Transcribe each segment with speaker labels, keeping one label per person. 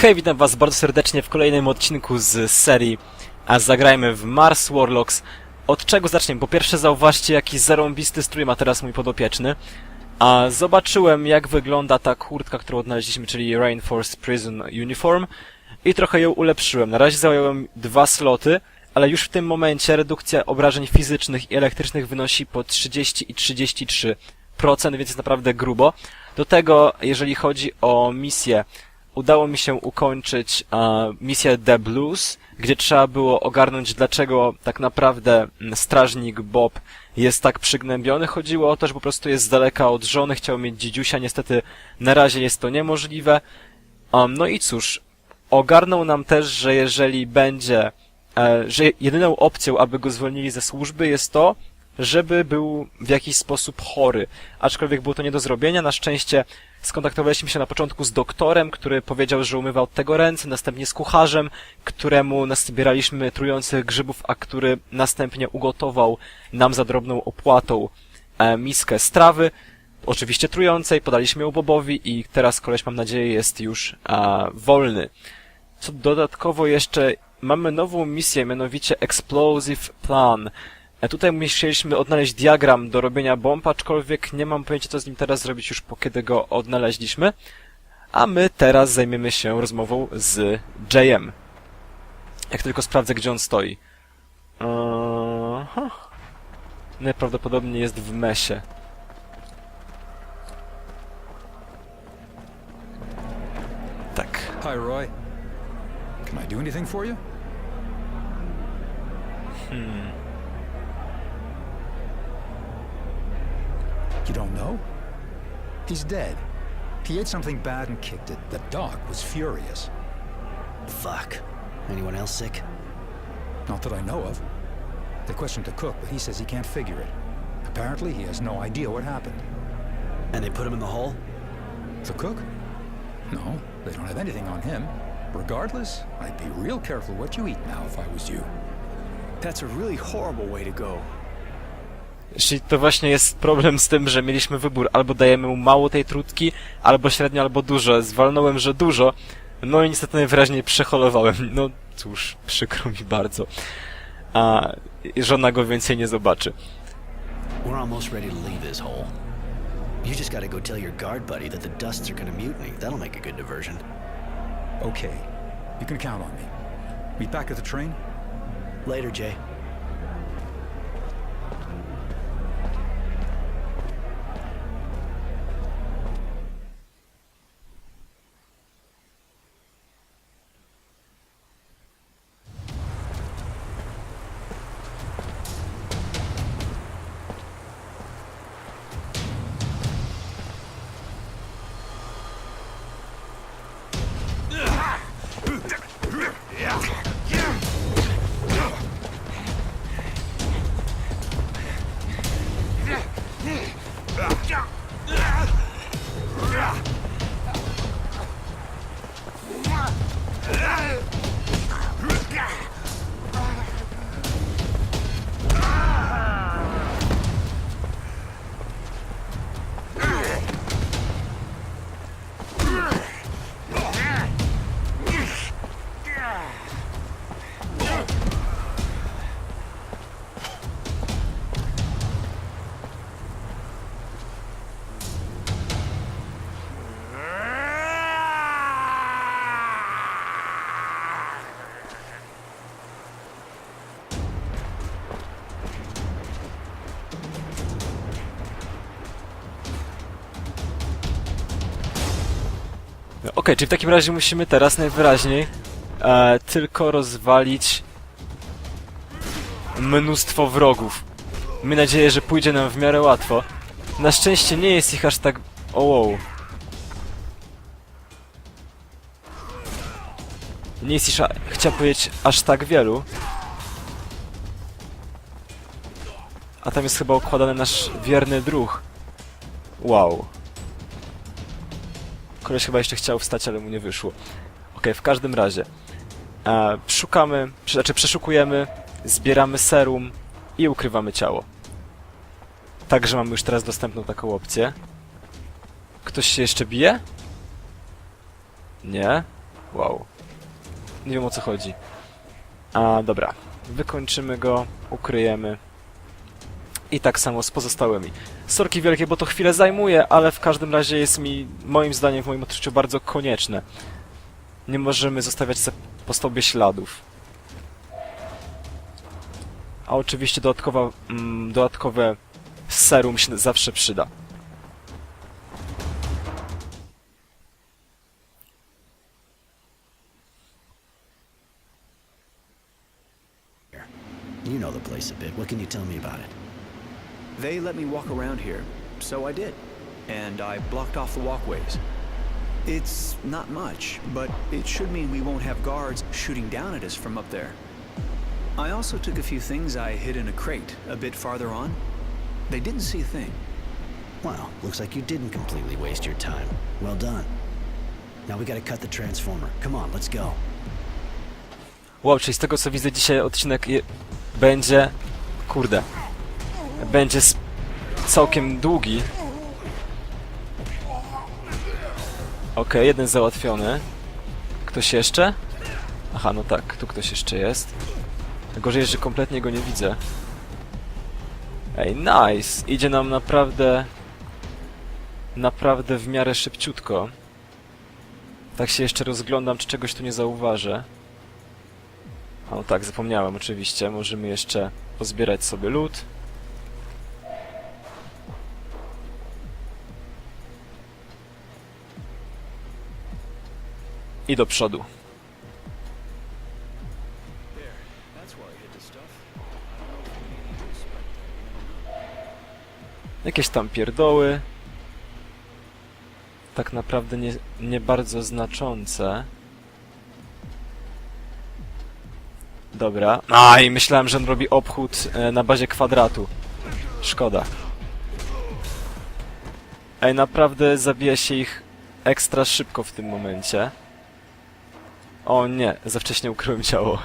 Speaker 1: Hej, witam was bardzo serdecznie w kolejnym odcinku z serii A zagrajmy w Mars Warlocks. Od czego zaczniemy? Po pierwsze zauważcie jaki zarąbisty strój ma teraz mój podopieczny. A zobaczyłem jak wygląda ta kurtka, którą odnaleźliśmy, czyli Reinforced Prison Uniform i trochę ją ulepszyłem. Na razie zająłem dwa sloty, ale już w tym momencie redukcja obrażeń fizycznych i elektrycznych wynosi po 30 i 33%, więc jest naprawdę grubo. Do tego, jeżeli chodzi o misję, udało mi się ukończyć e, misję The Blues, gdzie trzeba było ogarnąć, dlaczego tak naprawdę mm, strażnik Bob jest tak przygnębiony. Chodziło o to, że po prostu jest z daleka od żony, chciał mieć dzidziusia. Niestety na razie jest to niemożliwe. Um, no i cóż, ogarnął nam też, że jeżeli będzie, e, że jedyną opcją, aby go zwolnili ze służby jest to, żeby był w jakiś sposób chory. Aczkolwiek było to nie do zrobienia. Na szczęście skontaktowaliśmy się na początku z doktorem, który powiedział, że umywa od tego ręce, następnie z kucharzem, któremu nazbieraliśmy trujących grzybów, a który następnie ugotował nam za drobną opłatą e, miskę strawy, oczywiście trującej, podaliśmy ją Bobowi i teraz koleś, mam nadzieję, jest już e, wolny. Co dodatkowo jeszcze mamy nową misję, mianowicie Explosive Plan. E, Tutaj musieliśmy odnaleźć diagram do robienia bomb, aczkolwiek nie mam pojęcia, co z nim teraz zrobić już po kiedy go odnaleźliśmy. A my teraz zajmiemy się rozmową z Jayem. Jak tylko sprawdzę, gdzie on stoi. Aha. Najprawdopodobniej jest w mesie. Tak.
Speaker 2: Hi, Roy. Can I do anything for you? Hmm. You don't know? He's dead. He ate something bad and kicked it. The doc was furious.
Speaker 3: Fuck. Anyone else sick?
Speaker 2: Not that I know of. They questioned the cook, but he says he can't figure it. Apparently, he has no idea what happened.
Speaker 3: And they put him in the hole?
Speaker 2: The cook? No, they don't have anything on him. Regardless, I'd be real careful what you eat now if I was you.
Speaker 3: That's a really horrible way to go.
Speaker 1: Czyli to właśnie jest problem z tym, że mieliśmy wybór, albo dajemy mu mało tej trutki, albo średnio, albo dużo. Zwalnąłem, że dużo, no i niestety najwyraźniej przeholowałem. No cóż, przykro mi bardzo. A żona go więcej nie zobaczy.
Speaker 3: We're almost ready to leave this hole. You just gotta go tell your guard buddy that the dusts are gonna mutiny. That'll make a good diversion.
Speaker 2: Okay, you can count on me. Meet back at the train?
Speaker 3: Later, Jay.
Speaker 1: Okej, czyli w takim razie musimy teraz najwyraźniej e, tylko rozwalić mnóstwo wrogów. Miejmy nadzieję, że pójdzie nam w miarę łatwo. Na szczęście nie jest ich aż tak... O wow. Nie jest ich, a... chciałem powiedzieć, aż tak wielu. A tam jest chyba układany nasz wierny druh. Wow. Koleś chyba jeszcze chciał wstać, ale mu nie wyszło. Okej, w każdym razie. E, szukamy, czy- znaczy przeszukujemy, zbieramy serum i ukrywamy ciało. Także mamy już teraz dostępną taką opcję. Ktoś się jeszcze bije? Nie. Wow. Nie wiem o co chodzi. A dobra. Wykończymy go, ukryjemy. I tak samo z pozostałymi. Sorki wielkie, bo to chwilę zajmuje, ale w każdym razie jest mi, moim zdaniem, w moim odczuciu bardzo konieczne. Nie możemy zostawiać se po sobie śladów. A oczywiście dodatkowa, mm, dodatkowe serum się zawsze przyda.
Speaker 3: You know the place a bit. What can you tell me about it?
Speaker 4: They let me walk around here, so I did. And I blocked off the walkways. It's not much, but it should mean we won't have guards shooting down at us from up there. I also took a few things I hid in a crate a bit farther on. They didn't see a thing.
Speaker 3: Well, looks like you didn't completely waste your time. Well done. Now we gotta cut the transformer. Come on, let's go.
Speaker 1: Wow, czyli z tego co widzę dzisiaj odcinek będzie... Kurde. Będzie całkiem długi. Okej, jeden załatwiony. Ktoś jeszcze? Aha, no tak, tu ktoś jeszcze jest. Gorzej, że kompletnie go nie widzę. Ej, nice! Idzie nam naprawdę... Naprawdę w miarę szybciutko. Tak się jeszcze rozglądam, czy czegoś tu nie zauważę. No tak, zapomniałem oczywiście. Możemy jeszcze pozbierać sobie lód. I do przodu. Jakieś tam pierdoły. Tak naprawdę nie, nie bardzo znaczące. Dobra. A i myślałem, że on robi obchód e, na bazie kwadratu. Szkoda. Ej, naprawdę zabija się ich ekstra szybko w tym momencie. O nie, za wcześnie ukryłem ciało.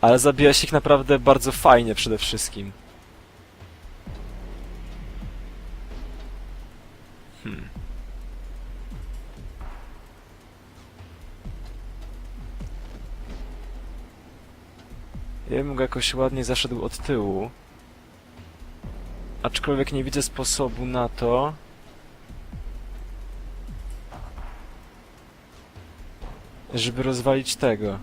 Speaker 1: Ale zabija się ich naprawdę bardzo fajnie przede wszystkim. Hmm. Ja bym go jakoś ładnie zaszedł od tyłu. Aczkolwiek nie widzę sposobu na to. Żeby rozwalić tego.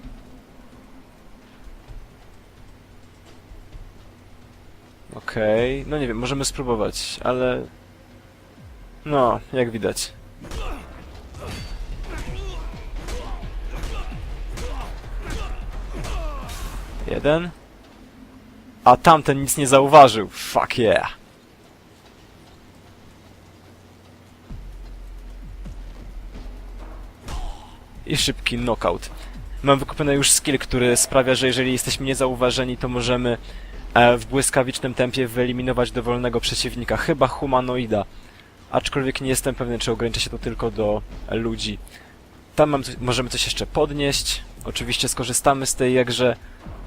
Speaker 1: Okej, no nie wiem, możemy spróbować, ale... No, jak widać. Jeden. A tamten nic nie zauważył. Fuck yeah. I szybki knockout. Mam wykupiony już skill, który sprawia, że jeżeli jesteśmy niezauważeni, to możemy e, w błyskawicznym tempie wyeliminować dowolnego przeciwnika, chyba humanoida. Aczkolwiek nie jestem pewny, czy ogranicza się to tylko do ludzi. Tam mam, możemy coś jeszcze podnieść. Oczywiście skorzystamy z tej jakże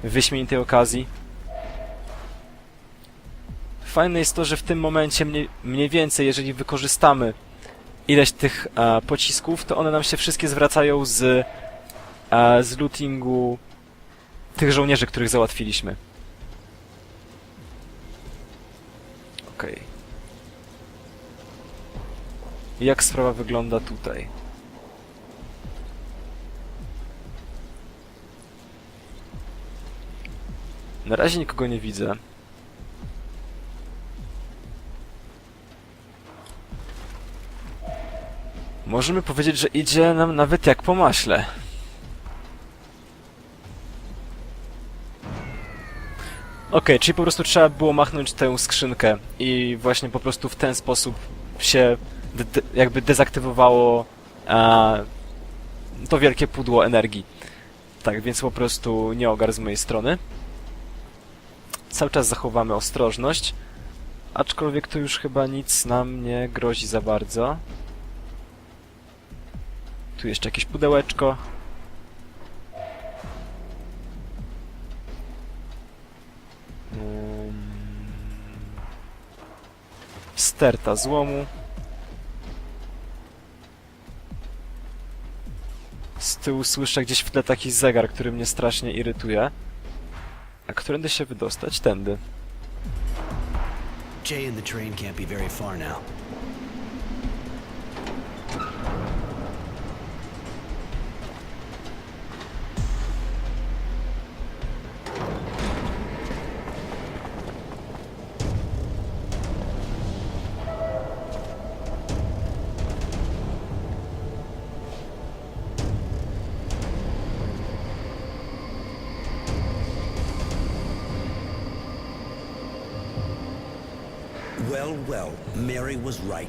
Speaker 1: wyśmienitej okazji. Fajne jest to, że w tym momencie mniej, mniej więcej, jeżeli wykorzystamy ileś tych e, pocisków, to one nam się wszystkie zwracają z, e, z lootingu tych żołnierzy, których załatwiliśmy. Okej. Jak sprawa wygląda tutaj? Na razie nikogo nie widzę. Możemy powiedzieć, że idzie nam nawet jak po maśle. Okej, czyli po prostu trzeba było machnąć tę skrzynkę i właśnie po prostu w ten sposób się de de jakby dezaktywowało e, to wielkie pudło energii. Tak, więc po prostu nie ogar z mojej strony. Cały czas zachowamy ostrożność, aczkolwiek tu już chyba nic nam nie grozi za bardzo. Tu jeszcze jakieś pudełeczko. Ym, Sterta złomu. tyłu słyszę gdzieś w tle taki zegar, który mnie strasznie irytuje. A którędy się wydostać? Tędy.
Speaker 3: Jay and the train can't be very far now.
Speaker 5: Well, well, Mary was right.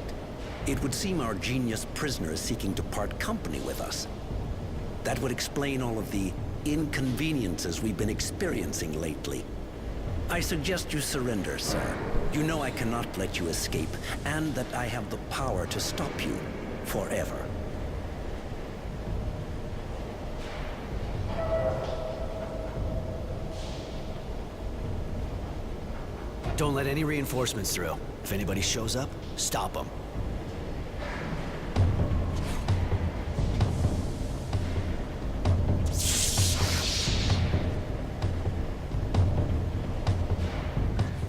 Speaker 5: It would seem our genius prisoner is seeking to part company with us. That would explain all of the inconveniences we've been experiencing lately. I suggest you surrender, sir. You know I cannot let you escape, and that I have the power to stop you forever.
Speaker 3: Don't let any reinforcements through. If anybody shows up, stop them.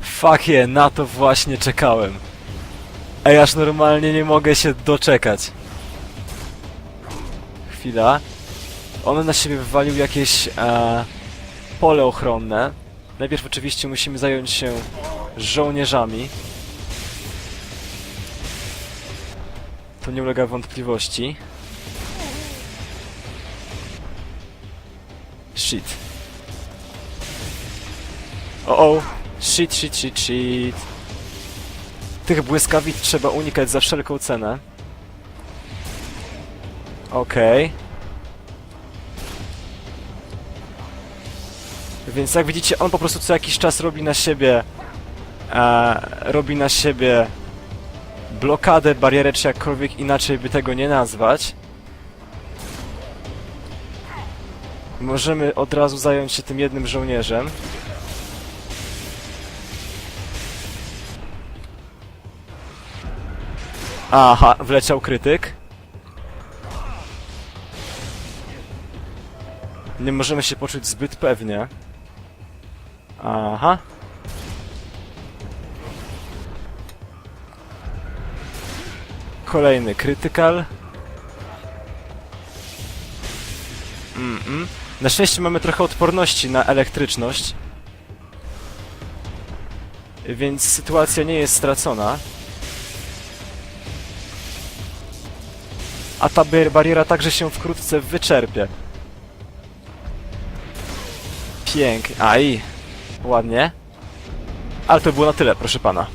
Speaker 1: Fuck je, na to właśnie czekałem. Ej, aż normalnie nie mogę się doczekać. Chwila. On na siebie wywalił jakieś e, pole ochronne. Najpierw oczywiście musimy zająć się żołnierzami. To nie ulega wątpliwości. Shit. O, o. Shit, shit, shit, shit. Tych błyskawic trzeba unikać za wszelką cenę. Okej. Więc jak widzicie, on po prostu co jakiś czas robi na siebie e, robi na siebie blokadę, barierę, czy jakkolwiek inaczej by tego nie nazwać. Możemy od razu zająć się tym jednym żołnierzem. Aha, wleciał krytyk. Nie możemy się poczuć zbyt pewnie. Aha. Kolejny krytykal. Mm -mm. Na szczęście mamy trochę odporności na elektryczność. Więc sytuacja nie jest stracona. A ta bar- bariera także się wkrótce wyczerpie. Pięk. Aj. Ładnie. Ale to było na tyle, proszę pana.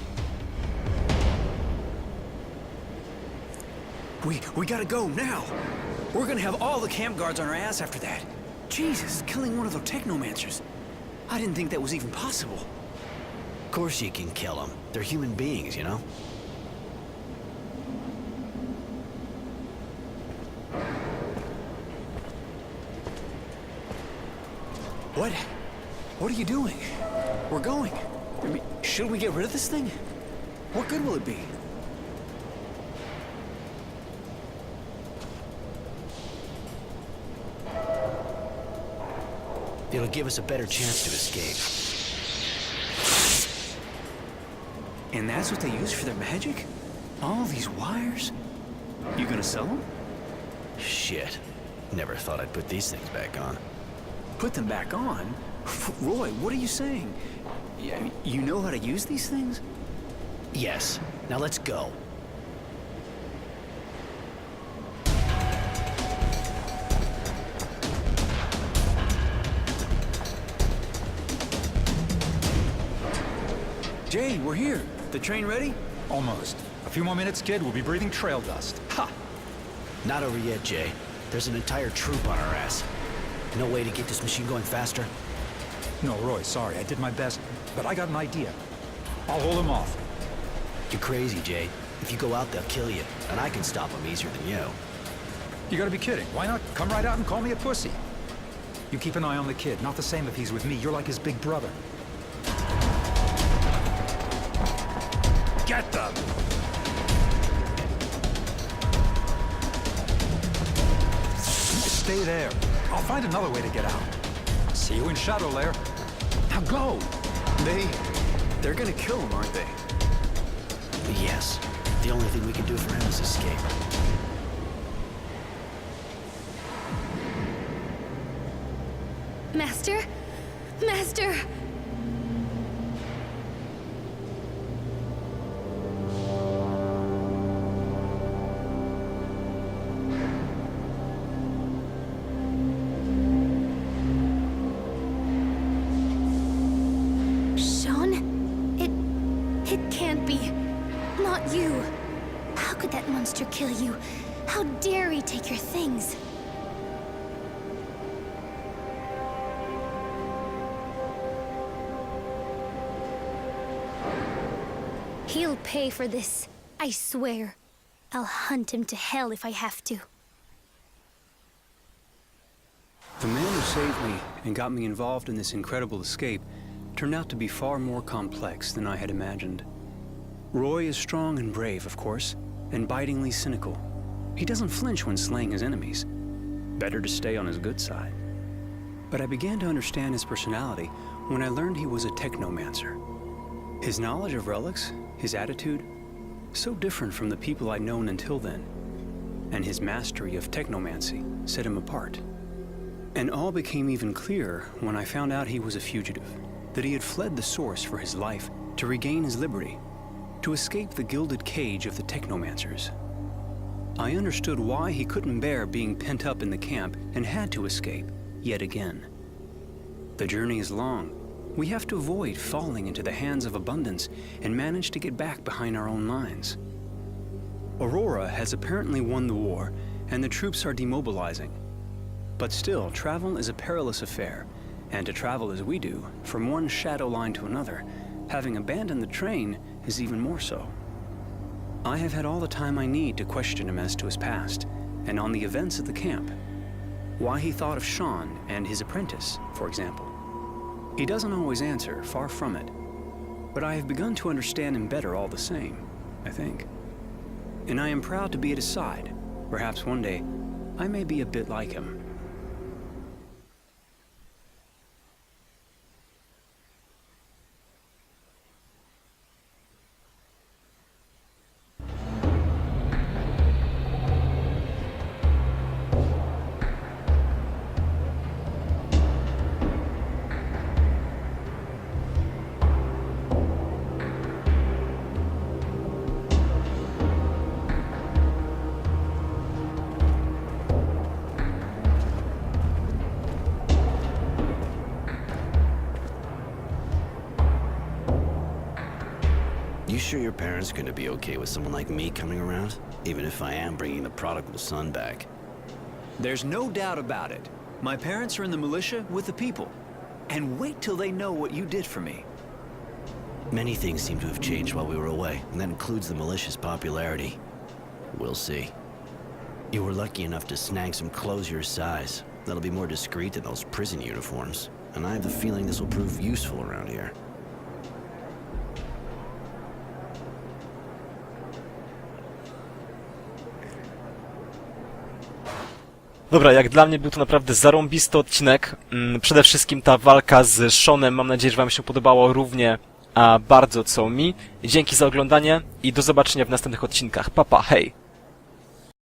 Speaker 4: We we gotta go now. We're gonna have all the camp guards on our ass after that. Jesus, killing one of those technomancers. I didn't think that was even possible.
Speaker 3: Of course you can kill them. They're human beings, you know?
Speaker 4: What? What are you doing? We're going. I mean, should we get rid of this thing? What good will it be?
Speaker 3: It'll give us a better chance to escape.
Speaker 4: And that's what they use for their magic? All these wires? You gonna sell them?
Speaker 3: Shit. Never thought I'd put these things back on.
Speaker 4: Put them back on? Roy, what are you saying? You know how to use these things?
Speaker 3: Yes. Now let's go.
Speaker 4: Jay, we're here. The train ready?
Speaker 2: Almost. A few more minutes, kid, we'll be breathing trail dust. Ha!
Speaker 3: Not over yet, Jay. There's an entire troop on our ass. No way to get this machine going faster?
Speaker 2: No, Roy, sorry, I did my best, but I got an idea. I'll hold them off.
Speaker 3: You're crazy, Jay. If you go out, they'll kill you, and I can stop them easier than you.
Speaker 2: You gotta be kidding. Why not come right out and call me a pussy? You keep an eye on the kid. Not the same if he's with me. You're like his big brother. Get them! stay there. I'll find another way to get out. See you in Shadow Lair. Now go!
Speaker 4: They. They're gonna kill him, aren't they?
Speaker 3: Yes. The only thing we can do for him is escape.
Speaker 6: Master? Master! He'll pay for this. I swear. I'll hunt him to hell if I have to.
Speaker 4: The man who saved me and got me involved in this incredible escape turned out to be far more complex than I had imagined. Roy is strong and brave, of course, and bitingly cynical. He doesn't flinch when slaying his enemies. Better to stay on his good side. But I began to understand his personality when I learned he was a technomancer. His knowledge of relics, his attitude, so different from the people I'd known until then. And his mastery of technomancy set him apart. And all became even clearer when I found out he was a fugitive, that he had fled the source for his life to regain his liberty, to escape the gilded cage of the technomancers. I understood why he couldn't bear being pent up in the camp and had to escape, yet again. The journey is long. We have to avoid falling into the hands of abundance and manage to get back behind our own lines. Aurora has apparently won the war, and the troops are demobilizing. But still, travel is a perilous affair, and to travel as we do, from one shadow line to another, having abandoned the train, is even more so. I have had all the time I need to question him as to his past, and on the events at the camp. Why he thought of Sean and his apprentice, for example. He doesn't always answer, far from it. But I have begun to understand him better all the same, I think. And I am proud to be at his side. Perhaps one day, I may be a bit like him.
Speaker 3: Sure your parents are gonna be okay with someone like me coming around? Even if I am bringing the prodigal son back.
Speaker 4: There's no doubt about it. My parents are in the militia with the people. And wait till they know what you did for me.
Speaker 3: Many things seem to have changed while we were away, and that includes the militia's popularity. We'll see. You were lucky enough to snag some clothes your size. That'll be more discreet than those prison uniforms. And I have the feeling this will prove useful around here.
Speaker 1: Dobra, jak dla mnie był to naprawdę zarąbisty odcinek. Mm, Przede wszystkim ta walka z Seanem, mam nadzieję, że wam się podobało równie a bardzo co mi. Dzięki za oglądanie i do zobaczenia w następnych odcinkach. Papa, hej!